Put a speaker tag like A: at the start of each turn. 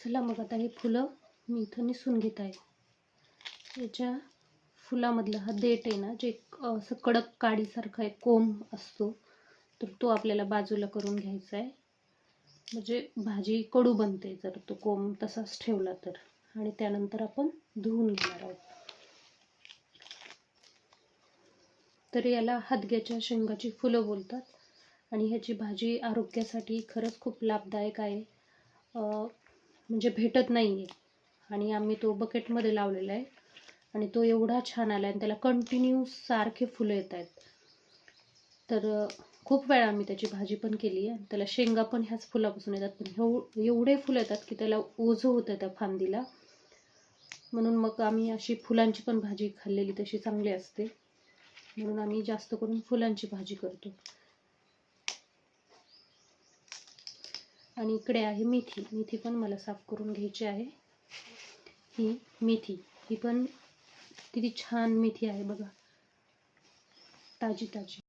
A: चला मग आता हे फुलं मी इथं निसून घेत आहे. याच्या फुलामधला हा देठ आहे ना जे असं कडक काडीसारखा एक कोंब असतो तर तो आपल्याला बाजूला करून घ्यायचा आहे. म्हणजे भाजी कडू बनते जर तो कोंब तसाच ठेवला तर. आणि त्यानंतर आपण धुवून घेणार आहोत. तर याला हादग्याच्या शेंगाची फुलं बोलतात. आणि ह्याची भाजी आरोग्यासाठी खरंच खूप लाभदायक आहे. म्हणजे भेटत नाही आहे आणि आम्ही तो बकेटमध्ये लावलेला आहे. आणि तो एवढा छान आला आणि त्याला कंटिन्यू सारखे फुलं येत आहेत. तर खूप वेळा आम्ही त्याची भाजी पण केली आहे. त्याला शेंगा पण ह्याच फुलापासून येतात. पण एव एवढे फुलं येतात की त्याला ओझं होतं त्या फांदीला. म्हणून मग आम्ही अशी फुलांची पण भाजी खाल्लेली तशी चांगली असते. म्हणून आम्ही जास्त करून फुलांची भाजी करतो. आणि इकडे आहे मेथी. मेथी पण मला साफ करून घ्यायची आहे. ही मेथी. ही पण किती छान मेथी आहे बघा. ताजी ताजी.